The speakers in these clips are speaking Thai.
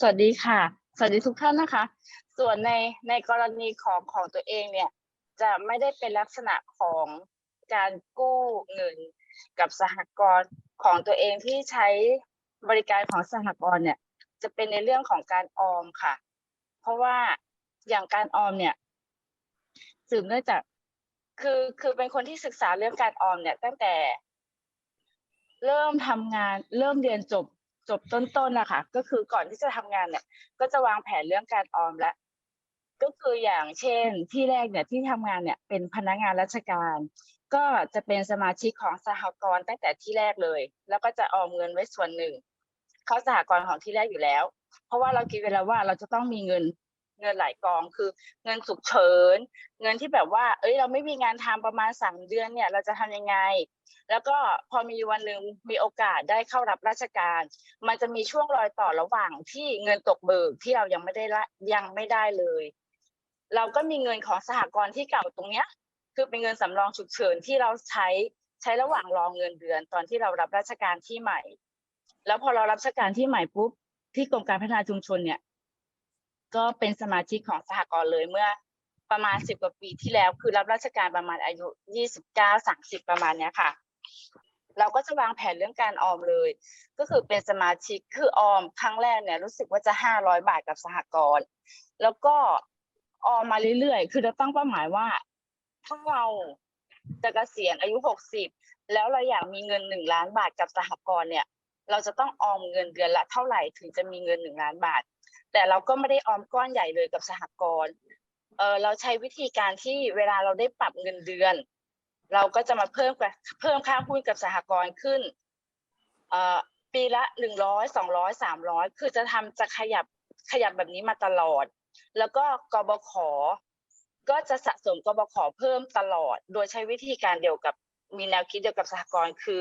สวัสดีค่ะ สวัสดีทุกท่านนะคะ ส่วนในในกรณีของของตัวเองเนี่ย จะไม่ได้เป็นลักษณะของการกู้เงินกับสหกรณ์ของตัวเองที่ใช้บริการของสหกรณ์เนี่ย จะเป็นในเรื่องของการออมค่ะ เพราะว่าอย่างการออมเนี่ยสืบเนื่องจาก คือคือเป็นคนที่ศึกษาเรื่องการออมเนี่ย ตั้งแต่ เริ่มทำงาน เริ่มเรียนจบ จบต้นๆนะคะก็คือก่อนที่จะทำงานเนี่ย ก็จะวางแผนเรื่องการออมและ ก็คืออย่างเช่น ที่แรกเนี่ยที่ทำงานเนี่ยเป็นพนักงานราชการ ก็จะเป็นสมาชิกของสหกรณ์ตั้งแต่ที่แรกเลย แล้วก็จะออมเงินไว้ส่วนหนึ่ง เข้าสหกรณ์ของที่แรกอยู่แล้ว เพราะว่าเราคิดไว้แล้วว่าเราจะต้องมีเงิน เงินหลายกองคือเงินฉุกเฉินเงินที่แบบว่า เอ้ยเราไม่มีงานทำประมาณสามเดือนเนี่ยเราจะทำยังไง แล้วก็พอมีวันหนึ่งมีโอกาสได้เข้ารับราชการ มันจะมีช่วงรอยต่อระหว่างที่เงินตกเบิกที่เรายังไม่ได้ละยังไม่ได้เลย เราก็มีเงินของสหกรณ์ที่เก่าตรงเนี้ย คือเป็นเงินสำรองฉุกเฉินที่เราใช้ใช้ระหว่างรองเงินเดือนตอนที่เรารับราชการที่ใหม่ แล้วพอเรารับราชการที่ใหม่ปุ๊บที่กรมการพัฒนาชุมชนเนี่ย ก็เป็นสมาชิกของสหกรณ์เลยเมื่อประมาณสิบกว่าปีที่แล้ว คือรับราชการประมาณอายุยี่สิบเก้าสามสิบประมาณเนี้ยค่ะ เราก็จะวางแผนเรื่องการออมเลย ก็คือเป็นสมาชิกคือออมครั้งแรกเนี่ยรู้สึกว่าจะห้าร้อยบาทกับสหกรณ์แล้วก็ออมมาเรื่อยๆ คือเราตั้งเป้าหมายว่าถ้าเราจะเกษียณอายุหกสิบแล้วเราอยากมีเงินหนึ่งล้านบาทกับสหกรณ์เนี่ย เราจะต้องออมเงินเดือนละเท่าไหร่ถึงจะมีเงินหนึ่งล้านบาท แต่เราก็ไม่ได้ออมก้อนใหญ่เลยกับสหกรณ์เออเราใช้วิธีการที่เวลาเราได้ปรับเงินเดือน เราก็จะมาเพิ่มเพิ่มค่าหุ้นกับสหกรณ์ขึ้นเอ่อปีละหนึ่งร้อยสองร้อยสามร้อยคือจะทำจะขยับขยับแบบนี้มาตลอด แล้วก็กบขก็จะสะสมกบขเพิ่มตลอด โดยใช้วิธีการเดียวกับมีแนวคิดเดียวกับสหกรณ์คือ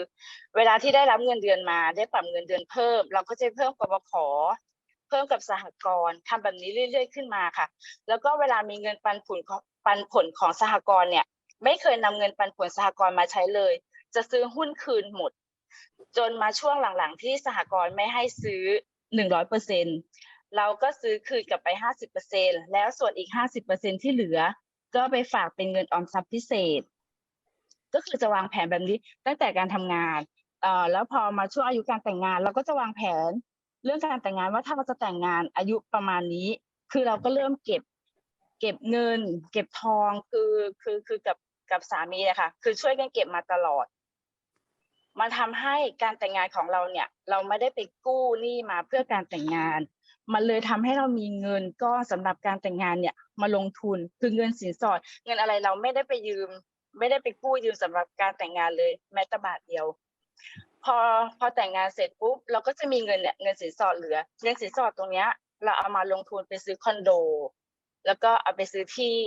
เวลาที่ได้รับเงินเดือนมา ได้ปรับเงินเดือนเพิ่ม เราก็จะเพิ่มกบข พิ่มกับสหกรณ์ทำแบบนี้เรื่อยๆขึ้นมาค่ะ แล้วก็เวลามีเงินปันผลของปันผลของสหกรณ์เนี่ย ไม่เคยนำเงินปันผลสหกรณ์มาใช้เลย จะซื้อหุ้นคืนหมด จนมาช่วงหลังๆ ที่สหกรณ์ไม่ให้ซื้อหนึ่งร้อยเปอร์เซ็นเราก็ซื้อคืนกลับไปห้าสิบเปอร์เซ็นแล้วส่วนอีกห้าสิบเปอร์เซ็นที่เหลือ ก็ไปฝากเป็นเงินออมทรัพย์พิเศษ ก็คือจะวางแผนแบบนี้ตั้งแต่การทำงานเอ่อแล้วพอมาช่วงอายุการแต่งงาน เราก็จะวางแผน เรื่องการแต่งงานว่าถ้าเราจะแต่งงานอายุประมาณนี้ คือเราก็เริ่มเก็บ เก็บเงิน เก็บทองคือคือคือกับกับสามีอะค่ะ คือช่วยกันเก็บมาตลอด มันทำให้การแต่งงานของเราเนี่ย เราไม่ได้ไปกู้หนี้มาเพื่อการแต่งงาน มันเลยทำให้เรามีเงินก็สำหรับการแต่งงานเนี่ย มาลงทุนคือเงินสินสอด เงินอะไรเราไม่ได้ไปยืม ไม่ได้ไปกู้ยืมสำหรับการแต่งงานเลย แม้แต่บาทเดียว พอพอแต่งงานเสร็จปุ๊บเราก็จะมีเงินเนี่ยเงินสินสอดเหลือ เงินสินสอดตรงเนี้ย เราเอามาลงทุนไปซื้อคอนโด แล้วก็เอาไปซื้อที่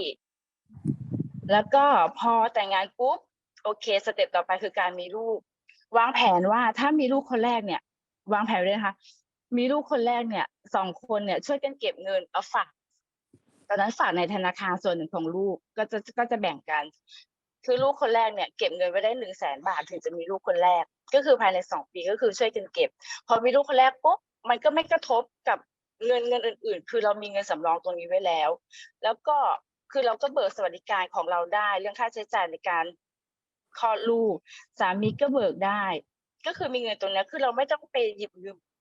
แล้วก็พอแต่งงานปุ๊บโอเคสเต็ปต่อไปคือการมีลูก วางแผนว่าถ้ามีลูกคนแรกเนี่ย วางแผนเลยนะคะ มีลูกคนแรกเนี่ยสองคนเนี่ย ช่วยกันเก็บเงินเอาฝากตอนนั้นฝากในธนาคารส่วนหนึ่งของลูกก็จะก็จะแบ่งกัน คือลูกคนแรกเนี่ยเก็บเงินไว้ได้หนึ่งแสนบาทถึงจะมีลูกคนแรก ก็คือภายในสองปีก็คือช่วยกันเก็บ พอมีลูกคนแรกปุ๊บมันก็ไม่กระทบกับเงินเงินอื่น ๆ คือเรามีเงินสำรองตรงนี้ไว้แล้ว แล้วก็คือเราก็เบิกสวัสดิการของเราได้ เรื่องค่าใช้จ่ายในการคลอดลูกสามีก็เบิกได้ ก็คือมีเงินตรงนี้คือเราไม่ต้องไปหยิบ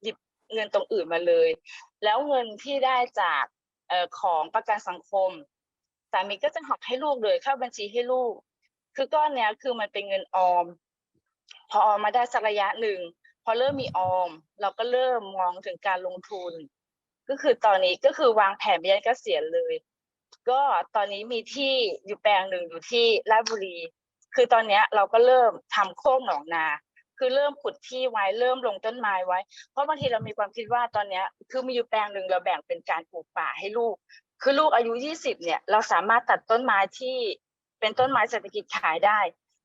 หยิบเงินตรงอื่นมาเลย แล้วเงินที่ได้จากเอ่อของประกันสังคมสามีก็จะหักให้ลูกเลยเข้าบัญชีให้ลูก คือก้อนเนี้ยคือมันเป็นเงินออม พอออมมาได้สักระยะหนึ่งพอเริ่มมีออม เราก็เริ่มมองถึงการลงทุน ก็คือตอนนี้ก็คือวางแผนไปยันเกษียณเลย ก็ตอนนี้มีที่อยู่แปลงหนึ่งอยู่ที่ราชบุรี คือตอนเนี้ยเราก็เริ่มทำโค้งหนองนาคือเริ่มขุดที่ไว้เริ่มลงต้นไม้ไว้ เพราะบางทีเรามีความคิดว่าตอนเนี้ย คือมีอยู่แปลงหนึ่งเราแบ่งเป็นการปลูกป่าให้ลูก คือลูกอายุยี่สิบเนี่ย เราสามารถตัดต้นไม้ที่ เป็นต้นไม้เศรษฐกิจขายได้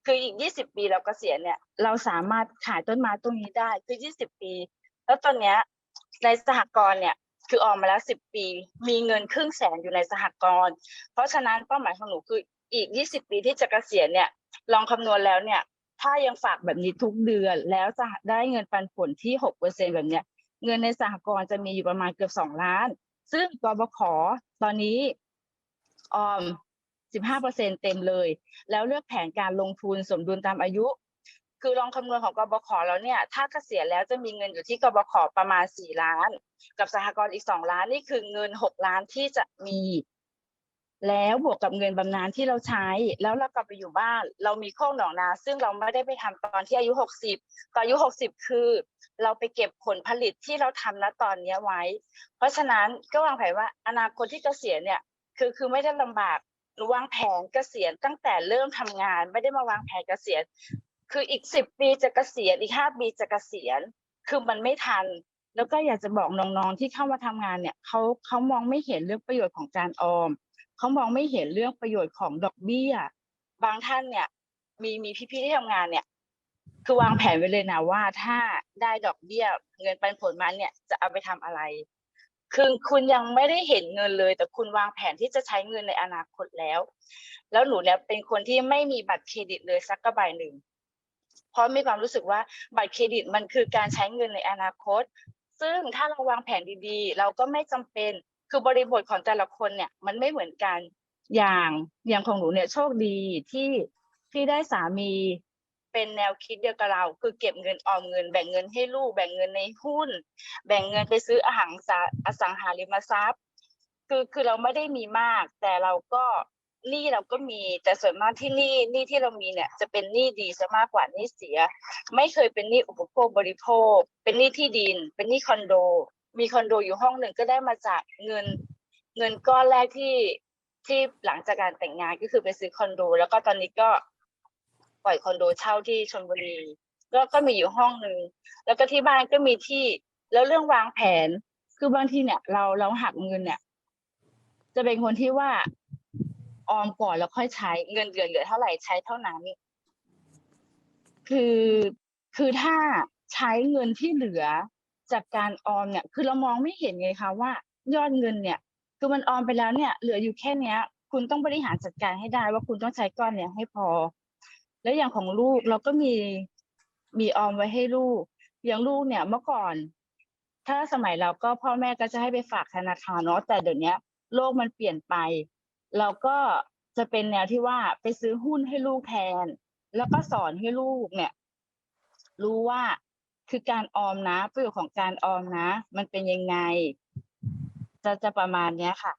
คืออีกยี่สิบปีเรากเกษียณเนี่ยเราสามารถขายต้นไม้ตรงนี้ได้คือยี่สิบปี แล้วตอนเนี้ยในสหกรณ์เนี่ยคือออมมาแล้วสิบปี มีเงินครึ่งแสนอยู่ในสหกรณ์เพราะฉะนั้นเป้าหมายของหนูคืออีกยี่สิบปีที่จะเกษียณเนี่ยลองคำนวณแล้วเนี่ยถ้ายังฝากแบบนี้ทุกเดือนแล้วจะได้เงินปันผลที่หกเปอร์เซ็นแบบเนี้ย เงินในสหกรณ์จะมีอยู่ประมาณเกือบสองล้าน ซึ่งกบขตอนนี้ออม 15เปอร์เซ็นเต็มเลย แล้วเลือกแผนการลงทุนสมดุลตามอายุ คือลองคำนวณของกบขแล้วเนี่ย ถ้าเกษียณแล้วจะมีเงินอยู่ที่กบขประมาณ 4 ล้าน กับสหกรณ์อีก 2 ล้านนี่คือเงิน 6 ล้านที่จะมี แล้วบวกกับเงินบำนาญที่เราใช้ แล้วเรากลับไปอยู่บ้าน เรามีโคกหนองนา ซึ่งเราไม่ได้ไปทำตอนที่อายุ 60 ตอนอายุ 60 คือเราไปเก็บผลผลิตที่เราทำณตอนเนี้ไว้ เพราะฉะนั้นก็วางแผนว่าอนาคตที่เกษียณเนี่ยคือคือไม่ได้ลำบาก หรือวางแผนเกษียณตั้งแต่เริ่มทำงาน ไม่ได้มาวางแผนเกษียณ คืออีกสิบปีจะเกษียณอีกห้าปีจะเกษียณ คือมันไม่ทัน แล้วก็อยากจะบอกน้องๆที่เข้ามาทำงานเนี่ยเขาเขามองไม่เห็นเรื่องประโยชน์ของการออมเขามองไม่เห็นเรื่องประโยชน์ของดอกเบี้ย บางท่านเนี่ย มีมีพี่ๆที่ทำงานเนี่ยคือวางแผนไว้เลยนะว่าถ้าได้ดอกเบี้ยเงินปันผลมาเนี่ยจะเอาไปทำอะไร คือคุณยังไม่ได้เห็นเงินเลย แต่คุณวางแผนที่จะใช้เงินในอนาคตแล้ว แล้วหนูเนี่ยเป็นคนที่ไม่มีบัตรเครดิตเลยสักกระใบหนึ่ง เพราะมีความรู้สึกว่าบัตรเครดิตมันคือการใช้เงินในอนาคต ซึ่งถ้าเราวางแผนดีๆ เราก็ไม่จำเป็น คือบริบทของแต่ละคนเนี่ยมันไม่เหมือนกัน อย่างอย่างของหนูเนี่ยโชคดีที่ที่ได้สามี เป็นแนวคิดเดียวกับเรา คือเก็บเงินออมเงิน แบ่งเงินให้ลูก แบ่งเงินในหุ้น แบ่งเงินไปซื้ออาหารอสังหาริมทรัพย์ คือคือเราไม่ได้มีมาก แต่เราก็หนี้เราก็มีแต่ส่วนมากที่หนี้หนี้ที่เรามีเนี่ย จะเป็นหนี้ดีซะมากกว่าหนี้เสีย ไม่เคยเป็นหนี้อุปโภคบริโภค เป็นหนี้ที่ดิน เป็นหนี้คอนโด มีคอนโดอยู่ห้องหนึ่งก็ได้มาจากเงิน เงินก้อนแรกที่ที่หลังจากการแต่งงานก็คือไปซื้อคอนโด แล้วก็ตอนนี้ก็ ปล่อยคอนโดเช่าที่ชลบุรีก็ก็มีอยู่ห้องหนึ่งแล้วก็ที่บ้านก็มีที่ แล้วเรื่องวางแผน คือบางทีเนี่ย เราเราหักเงินเนี่ย จะเป็นคนที่ว่าออมก่อนแล้วค่อยใช้เงินเดือนเหลือเท่าไหร่ใช้เท่านั้น คือคือถ้าใช้เงินที่เหลือจากการออมเนี่ย คือเรามองไม่เห็นไงคะว่า ยอดเงินเนี่ย คือมันออมไปแล้วเนี่ย เหลืออยู่แค่เนี้ย คุณต้องบริหารจัดการให้ได้ว่าคุณต้องใช้ก้อนเนี่ยให้พอ แล้วอย่างของลูกเราก็มีมีออมไว้ให้ลูก อย่างลูกเนี่ยเมื่อก่อน ถ้าสมัยเราก็พ่อแม่ก็จะให้ไปฝากธนาคารเนาะแต่เดี๋ยวนี้โลกมันเปลี่ยนไป เราก็จะเป็นแนวที่ว่าไปซื้อหุ้นให้ลูกแทน แล้วก็สอนให้ลูกเนี่ย รู้ว่าคือการออมนะประโยชน์ของการออมนะ มันเป็นยังไง จะจะประมาณเนี้ยค่ะ